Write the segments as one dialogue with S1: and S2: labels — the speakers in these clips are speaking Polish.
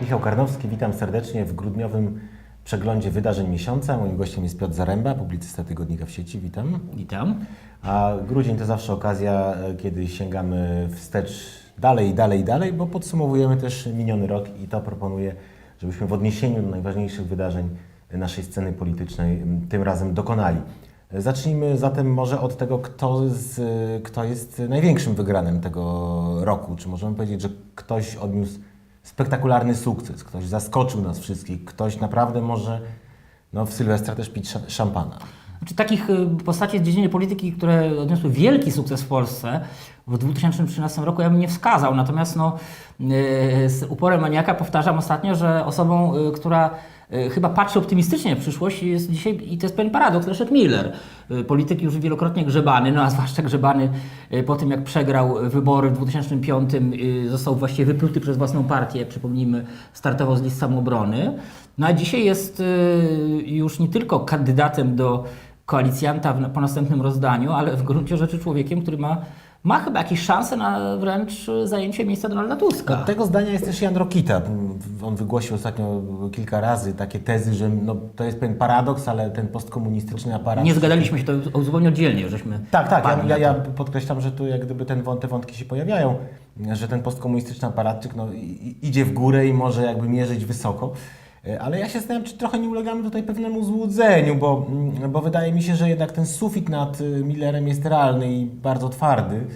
S1: Michał Karnowski, witam serdecznie w grudniowym przeglądzie wydarzeń miesiąca. Moim gościem jest Piotr Zaręba, publicysta Tygodnika w sieci. Witam.
S2: Witam.
S1: A grudzień to zawsze okazja, e, kiedy sięgamy wstecz dalej, dalej, dalej, bo podsumowujemy też miniony rok i to proponuję, żebyśmy w odniesieniu do najważniejszych wydarzeń naszej sceny politycznej tym razem dokonali. E, Zacznijmy zatem może od tego, kto, z, kto jest największym wygranym tego roku. Czy możemy powiedzieć, że ktoś odniósł spektakularny sukces, ktoś zaskoczył nas wszystkich, ktoś naprawdę może no, w Sylwestra też pić sz- szampana.
S2: Znaczy, takich y, postaci z dziedziny polityki, które odniosły wielki sukces w Polsce w 2013 roku, ja bym nie wskazał. Natomiast no, y, z uporem maniaka powtarzam ostatnio, że osobą, y, która chyba patrzy optymistycznie w przyszłość jest dzisiaj, i to jest pewien paradoks, Leszek Miller. Y, Polityk już wielokrotnie grzebany, no a zwłaszcza grzebany y, po tym, jak przegrał wybory w 2005, y, został właściwie wypluty przez własną partię, przypomnijmy, startował z list samoobrony. No a dzisiaj jest już nie tylko kandydatem do koalicjanta po następnym rozdaniu, ale w gruncie rzeczy człowiekiem, który ma, ma chyba jakieś szanse na wręcz zajęcie miejsca Donalda Tuska.
S1: Tego zdania jest też Jan Rokita. On wygłosił ostatnio kilka razy takie tezy, że no, to jest pewien paradoks, ale ten postkomunistyczny aparat...
S2: Nie zgadaliśmy się, to zupełnie oddzielnie, żeśmy
S1: Tak, tak. Ja, ja, ja podkreślam, że tu jak gdyby ten, te wątki się pojawiają, że ten postkomunistyczny aparatczyk no, idzie w górę i może jakby mierzyć wysoko. E, Ale ja się zastanawiam, czy trochę nie ulegamy tutaj pewnemu złudzeniu, bo, mm, bo wydaje mi się, że jednak ten sufit nad y, Millerem jest realny i bardzo twardy.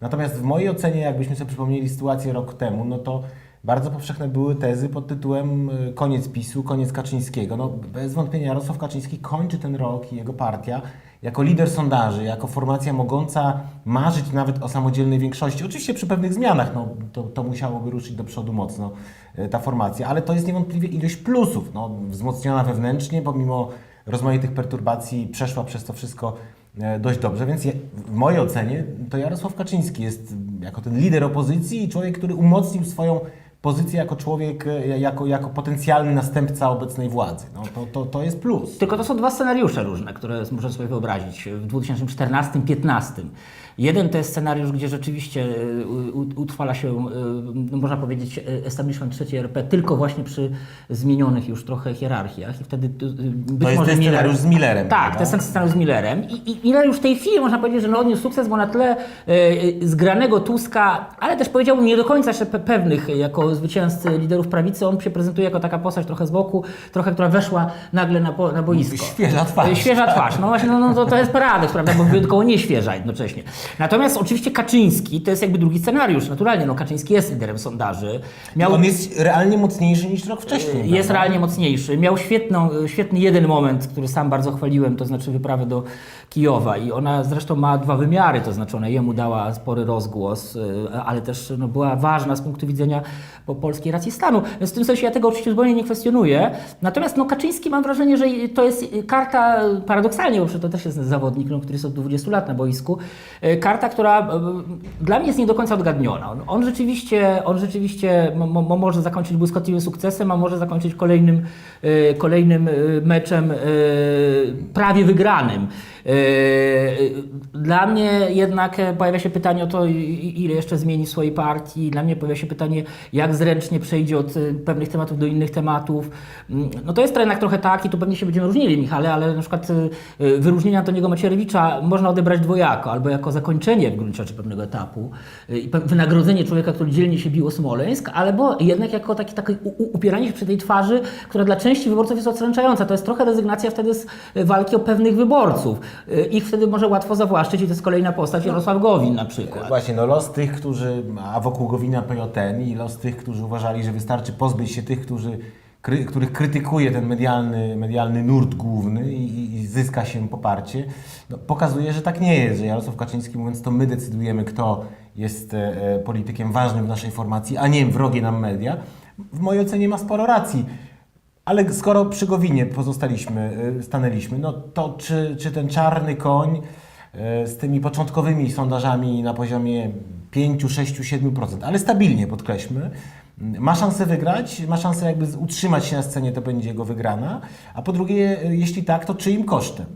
S1: Natomiast w mojej ocenie, jakbyśmy sobie przypomnieli sytuację rok temu, no to bardzo powszechne były tezy pod tytułem y, koniec PiSu, koniec Kaczyńskiego. No, bez wątpienia Jarosław Kaczyński kończy ten rok i jego partia jako lider sondaży, jako formacja mogąca marzyć nawet o samodzielnej większości. Oczywiście przy pewnych zmianach, no, to, to musiałoby ruszyć do przodu mocno y, ta formacja, ale to jest niewątpliwie ilość plusów. No, wzmocniona wewnętrznie, pomimo rozmaitych perturbacji, przeszła przez to wszystko e, dość dobrze, więc w mojej ocenie to Jarosław Kaczyński jest jako ten lider opozycji i człowiek, który umocnił swoją pozycję jako człowiek, e, jako, jako potencjalny następca obecnej władzy. No, to, to, to jest plus.
S2: Tylko to są dwa scenariusze różne, które można sobie wyobrazić w 2014-2015. Jeden to jest scenariusz, gdzie rzeczywiście u- utrwala się, y, no można powiedzieć, establishment III RP tylko właśnie przy zmienionych już trochę hierarchiach i wtedy być
S1: To jest
S2: może
S1: ten
S2: Miller-
S1: scenariusz z Millerem.
S2: Tak, to jest ten scenariusz z Millerem. I, i Miller już w tej chwili można powiedzieć, że no odniósł sukces, bo na tle e, zgranego Tuska, ale też powiedziałbym nie do końca jeszcze pe- pewnych, jako zwycięzcy liderów prawicy, on się prezentuje jako taka postać trochę z boku, trochę, która weszła nagle na, po, na boisko.
S1: Świeża twarz.
S2: E, Świeża twarz. No właśnie, no, no to, to jest paradoks, prawda, bo wyjątkowo nie świeża jednocześnie. Natomiast oczywiście Kaczyński to jest jakby drugi scenariusz. Naturalnie, no Kaczyński jest liderem sondaży. Miał,
S1: On jest realnie mocniejszy niż rok wcześniej.
S2: jest
S1: prawda?
S2: realnie mocniejszy. Miał świetną, świetny jeden moment, który sam bardzo chwaliłem, to znaczy wyprawę do Kijowa i ona zresztą ma dwa wymiary, to znaczy ona jemu dała spory rozgłos, y, ale też no, była ważna z punktu widzenia po polskiej racji stanu. Więc w tym sensie ja tego oczywiście zupełnie nie kwestionuję. Natomiast no, Kaczyński mam wrażenie, że to jest karta paradoksalnie, bo to też jest zawodnik, no, który jest od 20 lat na boisku, y, karta, która y, dla mnie jest nie do końca odgadniona. On, rzeczywiście, on rzeczywiście mo, mo, może zakończyć błyskotliwym sukcesem, a może zakończyć kolejnym, kolejnym meczem prawie wygranym. Y, Dla mnie jednak e, pojawia się pytanie o to, ile jeszcze zmieni swojej partii. Dla mnie pojawia się pytanie, jak zręcznie przejdzie od y, pewnych tematów do innych tematów. Mm, No to jest jednak trochę tak, i tu pewnie się będziemy różnili, Michale, ale na przykład y, wyróżnienia Antoniego Macierewicza można odebrać dwojako, albo jako zakończenie w gruncie rzeczy pewnego etapu i wynagrodzenie człowieka, który dzielnie się bił o Smoleńsk, albo jednak jako taki, takie u- upieranie się przy tej twarzy, która dla części wyborców jest odstręczająca. To jest trochę rezygnacja wtedy z walki o pewnych wyborców. Y, Ich wtedy może łatwo zawłaszczyć i to jest kolejna postać, Jarosław Gowin na przykład.
S1: Właśnie, no los tych, którzy, a wokół Gowina PJN i los tych, którzy uważali, że wystarczy pozbyć się tych, którzy, kry, których krytykuje ten medialny, medialny nurt główny i, i zyska się poparcie, no, pokazuje, że tak nie jest, że Jarosław Kaczyński mówiąc, to my decydujemy, kto jest e, e, politykiem ważnym w naszej formacji, a nie wrogie nam media, w mojej ocenie ma sporo racji. Ale skoro przy Gowinie pozostaliśmy, y, stanęliśmy, no to czy, czy ten czarny koń y, z tymi początkowymi sondażami na poziomie 5, 6, 7%, ale stabilnie podkreślmy, y, ma szansę wygrać, ma szansę jakby utrzymać się na scenie, to będzie jego wygrana, a po drugie, jeśli tak, to czyim kosztem?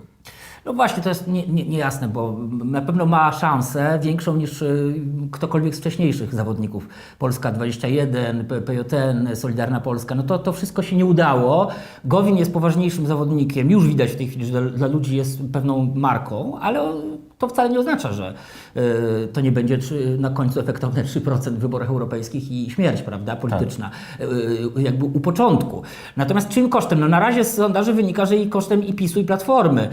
S2: No właśnie, to jest nie- nie- niejasne, bo na pewno ma szansę większą niż y, ktokolwiek z wcześniejszych zawodników. Polska 21, P- PJN, Solidarna Polska. No to, to wszystko się nie udało. Gowin jest poważniejszym zawodnikiem. Już widać w tej chwili, że dla, dla ludzi jest pewną marką, ale to wcale nie oznacza, że y, to nie będzie na końcu efektowne 3% w wyborach europejskich i śmierć, prawda, polityczna, y, jakby u początku. Natomiast czym kosztem? No na razie z sondaży wynika, że i kosztem i PiSu i Platformy.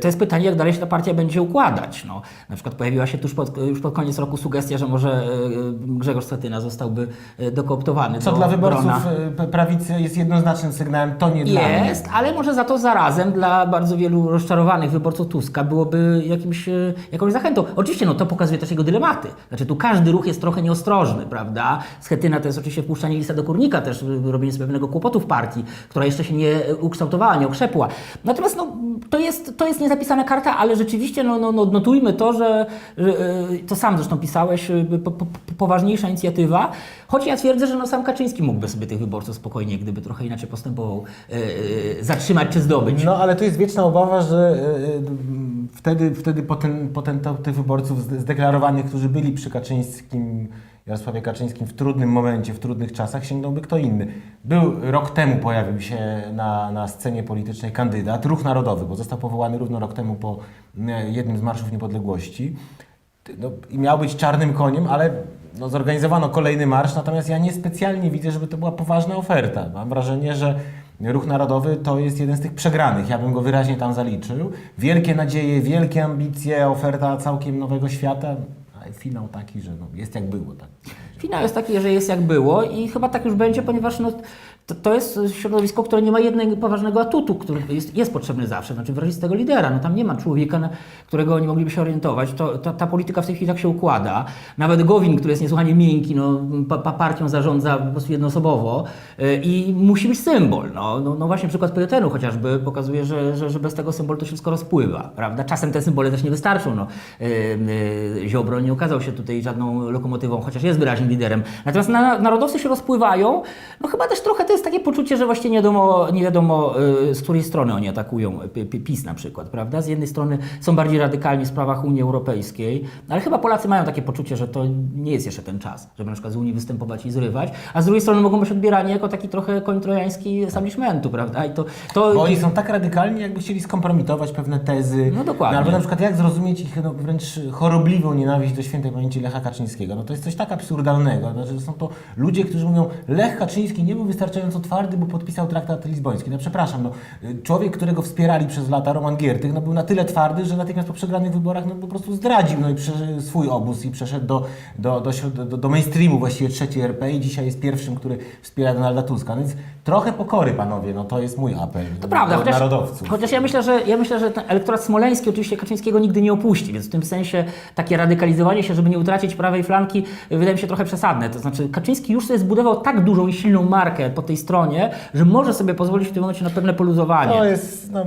S2: To jest pytanie, jak dalej się ta partia będzie układać. No, na przykład pojawiła się tuż pod, już pod koniec roku sugestia, że może Grzegorz Schetyna zostałby dokooptowany
S1: Co
S2: do
S1: dla wyborców
S2: grona.
S1: e, prawicy jest jednoznacznym sygnałem, to nie dla mnie.
S2: Jest, ale może za to zarazem dla bardzo wielu rozczarowanych wyborców Tuska byłoby jakimś, e, jakąś zachętą. Oczywiście no, to pokazuje też jego dylematy. Znaczy tu każdy ruch jest trochę nieostrożny, prawda? Schetyna to jest oczywiście wpuszczanie lista do kurnika, też e, robienie sobie pewnego kłopotu w partii, która jeszcze się nie e, ukształtowała, nie okrzepła. Natomiast no, to, jest, to jest niezapisana karta, ale rzeczywiście no, no, no, notujmy to, że, że to sam zresztą pisałeś, po, po, poważniejsza inicjatywa, choć ja twierdzę, że no, sam Kaczyński mógłby sobie tych wyborców spokojnie, gdyby trochę inaczej postępował, e, zatrzymać czy zdobyć.
S1: No ale tu jest wieczna obawa, że e, wtedy, wtedy poten, potentat tych wyborców zde- zdeklarowanych, którzy byli przy Kaczyńskim, Jarosławie Kaczyńskim w trudnym momencie, w trudnych czasach, sięgnąłby kto inny. Był rok temu pojawił się na, na scenie politycznej kandydat, Ruch Narodowy, bo został powołany równo rok temu po jednym z marszów niepodległości. No, I miał być czarnym koniem, ale no, zorganizowano kolejny marsz, natomiast ja niespecjalnie widzę, żeby to była poważna oferta. Mam wrażenie, że Ruch Narodowy to jest jeden z tych przegranych. Ja bym go wyraźnie tam zaliczył. Wielkie nadzieje, wielkie ambicje, oferta całkiem nowego świata, ale finał taki, że no, jest jak było. Tak.
S2: Finał jest taki, że jest jak było i chyba tak już będzie, ponieważ no, to, to jest środowisko, które nie ma jednego poważnego atutu, który jest, jest potrzebny zawsze, znaczy wyrazistego lidera. No, tam nie ma człowieka, na którego oni mogliby się orientować. To, ta, ta polityka w tej chwili tak się układa. Nawet Gowin, który jest niesłychanie miękki, no, pa, pa, partią zarządza po prostu jednoosobowo y, i musi być symbol. No, no, no właśnie przykład PJN-u chociażby pokazuje, że, że, że bez tego symbolu to się wszystko rozpływa. Prawda? Czasem te symbole też nie wystarczą. No. Y, y, Ziobro nie okazał się tutaj żadną lokomotywą, chociaż jest wyraźnym liderem. Natomiast na, narodowcy się rozpływają. No chyba też trochę to jest takie poczucie, że właściwie nie wiadomo, nie wiadomo y, z której strony oni atakują PiS na przykład, prawda? Z jednej strony są bardziej radykalni w sprawach Unii Europejskiej, ale chyba Polacy mają takie poczucie, że to nie jest jeszcze ten czas, żeby na przykład z Unii występować i zrywać, a z drugiej strony mogą być odbierani jako taki trochę koń trojański establishmentu, prawda? I to, to
S1: Bo oni są tak radykalni, jakby chcieli skompromitować pewne tezy.
S2: No dokładnie.
S1: albo na przykład jak zrozumieć ich no, wręcz chorobliwą nienawiść do świętej pamięci Lecha Kaczyńskiego. No to jest coś tak absurdalnego. Znaczy, są to ludzie, którzy mówią, Lech Kaczyński nie był wystarczająco twardy, bo podpisał traktat lizboński. No przepraszam, no, człowiek, którego wspierali przez lata, Roman Giertych, no był na tyle twardy, że natychmiast po przegranych wyborach no, po prostu zdradził no, i swój obóz i przeszedł do, do, do, do, do mainstreamu właściwie trzeciej RP i dzisiaj jest pierwszym, który wspiera Donalda Tuska. No więc trochę pokory, panowie, no to jest mój apel
S2: To prawda, chociaż,
S1: narodowców.
S2: chociaż ja myślę, że ja myślę, że ten elektorat smoleński oczywiście Kaczyńskiego nigdy nie opuści, więc w tym sensie takie radykalizowanie się, żeby nie utracić prawej flanki, wydaje mi się trochę przesadne. To znaczy Kaczyński już sobie zbudował tak dużą i silną markę po tej stronie, że może sobie pozwolić w tym momencie na pewne poluzowanie.
S1: To jest no,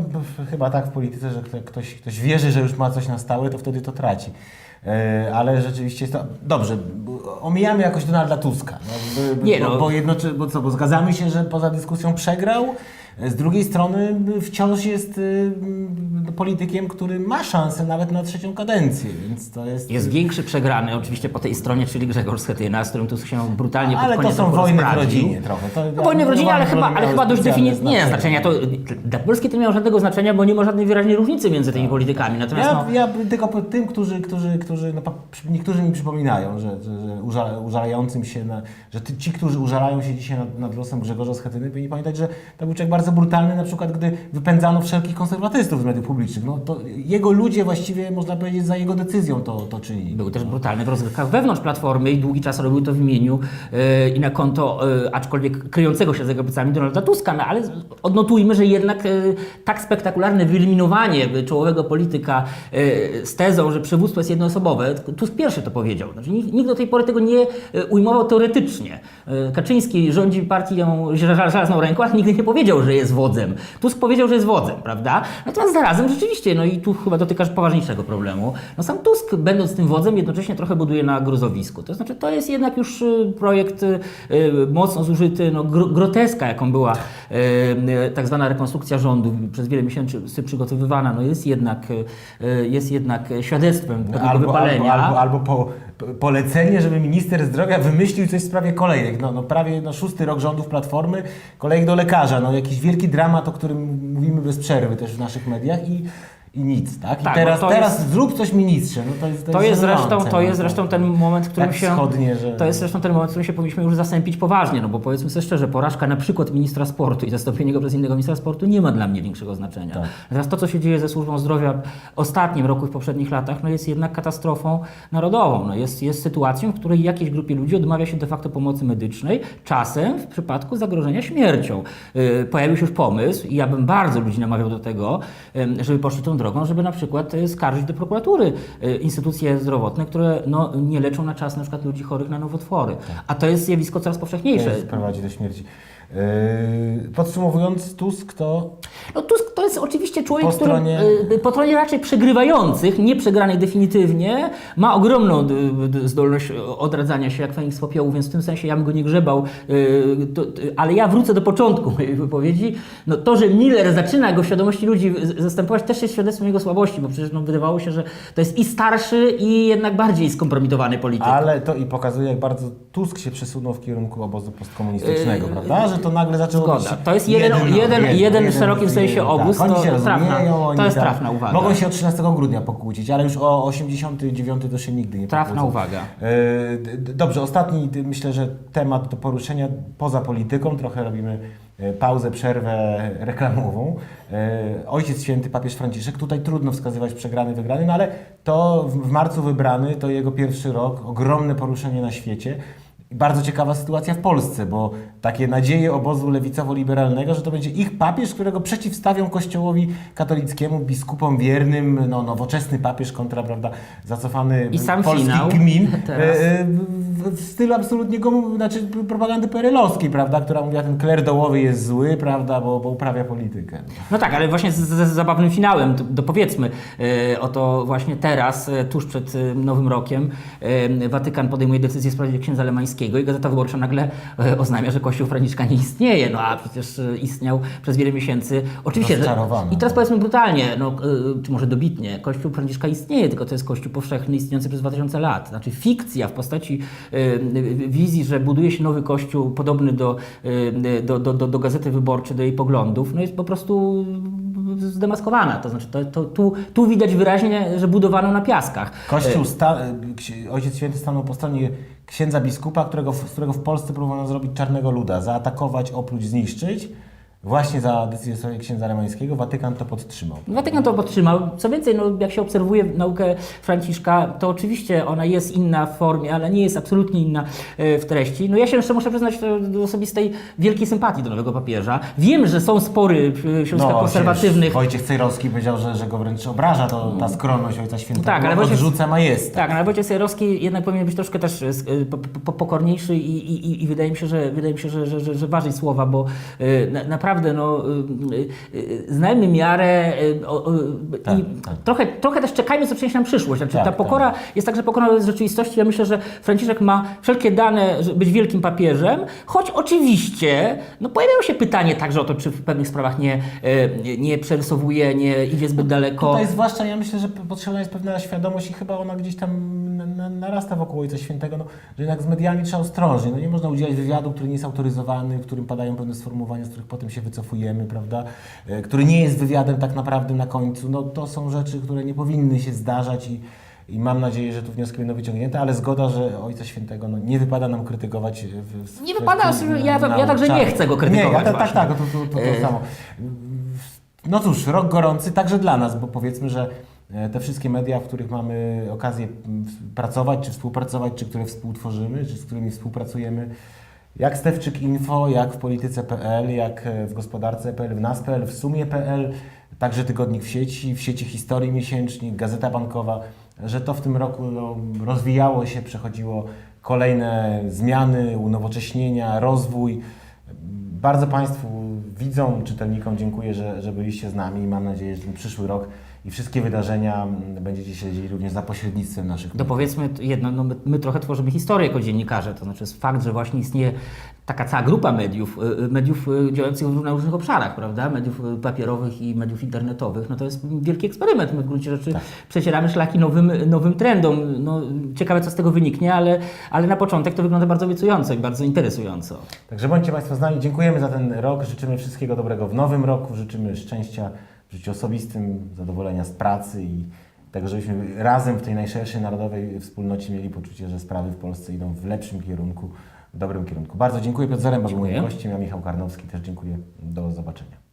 S1: chyba tak w polityce, że kto- ktoś, ktoś wierzy, że już ma coś na stałe, to wtedy to traci. E, ale rzeczywiście jest to. Dobrze, omijamy jakoś Donalda Tuska. No, b- b-
S2: Nie,
S1: bo,
S2: no.
S1: bo, jednocze, bo co, bo zgadzamy się, że poza dyskusją przegrał. Z drugiej strony b- wciąż jest y, m, politykiem, który ma szansę nawet na trzecią kadencję, więc to jest.
S2: Jest większy przegrany oczywiście po tej stronie, czyli Grzegorz Schetyna, z którym tu się brutalnie pod
S1: ale to są wojny w rodzinie trochę. To,
S2: No wojny w rodzinie, ale chyba, ale chyba dość
S1: definicyjnie
S2: nie ma znaczenia. To, dla Polski to nie miało żadnego znaczenia, bo nie ma żadnej wyraźnej różnicy między tymi politykami. Natomiast
S1: Ja,
S2: no,
S1: ja tylko tym, którzy, którzy, którzy no, niektórzy mi przypominają, że, że, że uża, użalającym się, na, że ty, ci, którzy użalają się dzisiaj nad, nad losem Grzegorza Schetyny, powinni pamiętać, że to był człowiek bardzo brutalny, na przykład gdy wypędzano wszelkich konserwatystów z mediów publicznych. No, to jego ludzie właściwie, można powiedzieć, za jego decyzją to, to czynili.
S2: Był też brutalny w rozgrywkach wewnątrz Platformy i długi czas robił to w imieniu e, i na konto, e, aczkolwiek kryjącego się za jego plecami Donalda Tuska, no ale odnotujmy, że jednak e, tak spektakularne wyeliminowanie czołowego polityka e, z tezą, że przywództwo jest jednoosobowe, Tusk pierwszy to powiedział. Znaczy, nikt, nikt do tej pory tego nie ujmował teoretycznie. Kaczyński rządzi partią żel- żelazną ręką, ale nigdy nie powiedział, że jest wodzem. Tusk powiedział, że jest wodzem, prawda? Natomiast zarazem rzeczywiście, no i tu chyba dotykasz poważniejszego problemu. No sam Tusk, będąc tym wodzem, jednocześnie trochę buduje na gruzowisku. To znaczy, to jest jednak już y, projekt y, y, mocno zużyty, no, gro, groteska, jaką była y, tak zwana rekonstrukcja rządu, przez wiele miesięcy przygotowywana, no jest jednak, jest jednak świadectwem
S1: Albo,
S2: wypalenia.
S1: albo, albo, albo po- polecenie, żeby minister zdrowia wymyślił coś w sprawie kolejek. No, no prawie no, szósty rok rządów Platformy, kolejek do lekarza. No jakiś wielki dramat, o którym mówimy bez przerwy też w naszych mediach i, i nic, tak? I
S2: Tak,
S1: teraz, teraz
S2: jest-
S1: zrób coś ministrze. No, to jest, to
S2: To jest, zresztą, to
S1: no,
S2: jest zresztą ten moment, w którym
S1: tak
S2: się.
S1: wschodnie, że...
S2: To jest zresztą ten moment, w którym się powinniśmy już zastąpić poważnie, no bo powiedzmy sobie szczerze, porażka na przykład ministra sportu i zastąpienie go przez innego ministra sportu nie ma dla mnie większego znaczenia.
S1: Tak.
S2: Teraz to, co się dzieje ze służbą zdrowia w ostatnim roku i w poprzednich latach, no jest jednak katastrofą narodową. No jest, jest sytuacją, w której jakiejś grupie ludzi odmawia się de facto pomocy medycznej, czasem w przypadku zagrożenia śmiercią. Yy, Pojawił się już pomysł i ja bym bardzo ludzi namawiał do tego, żeby poszli tą drogą, żeby na przykład y, skarżyć do prokuratury y, instytucje zdrowotne, które no, nie leczą na czas na przykład ludzi chorych na nowotwory. A to jest zjawisko coraz powszechniejsze.
S1: to prowadzi do śmierci. Yy, podsumowując, Tusk to
S2: No Tusk to jest oczywiście człowiek,
S1: Po
S2: który
S1: stronie-
S2: y, po stronie raczej przegrywających, nie przegranej definitywnie, ma ogromną zdolność odradzania się jak Feniks z popiołu, więc w tym sensie ja bym go nie grzebał, y, to, y, ale ja wrócę do początku mojej wypowiedzi. No to, że Miller zaczyna go w świadomości ludzi zastępować też jest świadectwem jego słabości, bo przecież no, wydawało się, że to jest i starszy i jednak bardziej skompromitowany polityk.
S1: Ale to i pokazuje, jak bardzo Tusk się przesunął w kierunku obozu postkomunistycznego,
S2: Yy,
S1: prawda? Że to nagle zaczęło
S2: Zgoda.
S1: być...
S2: To jest jeden- jeden- jeden w szerokim sensie obóz,
S1: oni
S2: to
S1: się
S2: trafna- to jest trafna uwaga.
S1: Mogą się od 13 grudnia pokłócić, ale już o 89 to się nigdy nie
S2: Trafna
S1: pokłócą.
S2: uwaga.
S1: D- Dobrze, ostatni myślę, że temat do poruszenia poza polityką. Trochę robimy y, pauzę, przerwę reklamową. Yy, Ojciec Święty, papież Franciszek, tutaj trudno wskazywać przegrany, wygrany, no ale to w marcu wybrany, to jego pierwszy rok, ogromne poruszenie na świecie. Bardzo ciekawa sytuacja w Polsce, bo takie nadzieje obozu lewicowo-liberalnego, że to będzie ich papież, którego przeciwstawią kościołowi katolickiemu, biskupom wiernym, no, nowoczesny papież kontra, prawda, zacofany
S2: I sam
S1: polski
S2: finał
S1: gmin.
S2: teraz.
S1: W, stylu absolutnie go, znaczy propagandy perelowskiej, prawda, która mówiła, ten kler dołowy jest zły, prawda, bo, bo uprawia politykę.
S2: No tak, ale właśnie z, zabawnym finałem, to, to powiedzmy, e, oto właśnie teraz, e, tuż przed e, Nowym Rokiem, e, Watykan podejmuje decyzję w sprawie księdza Lemańskiego i Gazeta Wyborcza nagle oznamia, że Kościół Franciszka nie istnieje, no a przecież istniał przez wiele miesięcy. Oczywiście, i teraz powiedzmy brutalnie, no, czy może dobitnie, Kościół Franciszka istnieje, tylko to jest Kościół powszechny istniejący przez 2000 lat. Znaczy fikcja w postaci wizji, że buduje się nowy Kościół podobny do, e, do, do, do, do Gazety Wyborczej, do jej poglądów, no jest po prostu zdemaskowana. To znaczy, to, to, tu, tu widać wyraźnie, że budowano na piaskach.
S1: Kościół, sta, ksi- Ojciec Święty stanął po stronie księdza biskupa, którego, z którego w Polsce próbowano zrobić czarnego luda, zaatakować, opluć, zniszczyć. Właśnie za decyzję sobie księdza Lemańskiego Watykan to podtrzymał.
S2: Watykan to podtrzymał. Co więcej, no, jak się obserwuje naukę Franciszka, to oczywiście ona jest inna w formie, ale nie jest absolutnie inna e, w treści. No ja się jeszcze muszę przyznać e, do osobistej wielkiej sympatii do nowego papieża. Wiem, że są spory w środowiskach konserwatywnych.
S1: przecież Wojciech Cejrowski powiedział, że, że go wręcz obraża to, ta skromność Ojca Świętego.
S2: Tak, ale Wojciech-
S1: odrzuca majestat.
S2: Tak, ale Wojciech Sejrowski jednak powinien być troszkę też e, po, po, pokorniejszy i, i, i- i wydaje mi się, że wydaje mi się, że, że, że, że ważyć słowa, bo e, na, naprawdę no, e, e, znajmy miarę
S1: Tak,
S2: i
S1: tak.
S2: Trochę, trochę też czekajmy, co przyniesie nam przyszłość. Znaczy,
S1: Tak,
S2: ta pokora jest tak, że pokora jest rzeczywistości. Ja myślę, że Franciszek ma wszelkie dane, żeby być wielkim papieżem, choć oczywiście no, pojawiają się pytanie także o to, czy w pewnych sprawach nie, nie, przerysowuje, nie idzie zbyt daleko.
S1: Tutaj zwłaszcza ja myślę, że potrzebna jest pewna świadomość i chyba ona gdzieś tam na- na- narasta wokół Ojca Świętego, no, że jednak z mediami trzeba ostrożnie. No, nie można udzielać wywiadu, który nie jest autoryzowany, w którym padają pewne sformułowania, z których potem się wycofujemy, prawda? E, Który nie jest wywiadem tak naprawdę na końcu. No, to są rzeczy, które nie powinny się zdarzać i i mam nadzieję, że tu wnioski będą wyciągnięte, ale zgoda, że Ojca Świętego no, nie wypada nam krytykować. W, w
S2: Nie wypada,
S1: kwestii
S2: ja- ja
S1: nauczania.
S2: także nie chcę go krytykować
S1: Nie, ja, tak, tak, tak, to, to, to, to
S2: E.
S1: samo. No cóż, rok gorący także dla nas, bo powiedzmy, że e, te wszystkie media, w których mamy okazję pracować, czy współpracować, czy które współtworzymy, czy z którymi współpracujemy, jak Stewczyk Info, jak w polityce.pl, jak e, w gospodarce.pl, w nas.pl, w sumie.pl, także tygodnik w sieci, w sieci historii miesięcznik, Gazeta Bankowa, że to w tym roku no, rozwijało się, przechodziło kolejne zmiany, unowocześnienia, rozwój. Bardzo Państwu, widzom, czytelnikom dziękuję, że, że byliście z nami i mam nadzieję, że ten przyszły rok i wszystkie wydarzenia mm, będziecie śledzili również za pośrednictwem naszych
S2: To powiedzmy jedno, no my, my trochę tworzymy historię jako dziennikarze, to znaczy fakt, że właśnie istnieje taka cała grupa mediów, y, y, mediów y, działających na różnych obszarach, prawda, mediów papierowych i mediów internetowych, no to jest wielki eksperyment, my w gruncie rzeczy
S1: Tak.
S2: przecieramy szlaki nowym, nowym trendom, no ciekawe co z tego wyniknie, ale, ale na początek to wygląda bardzo obiecująco i bardzo interesująco.
S1: Także bądźcie Państwo z nami. Dziękujemy za ten rok. Życzymy wszystkiego dobrego w nowym roku. Życzymy szczęścia życiu osobistym, zadowolenia z pracy i tego, żebyśmy razem w tej najszerszej narodowej wspólnocie mieli poczucie, że sprawy w Polsce idą w lepszym kierunku, w dobrym kierunku. Bardzo dziękuję. Piotr Zaręba był moim gościem. Ja Michał Karnowski też dziękuję. Do zobaczenia.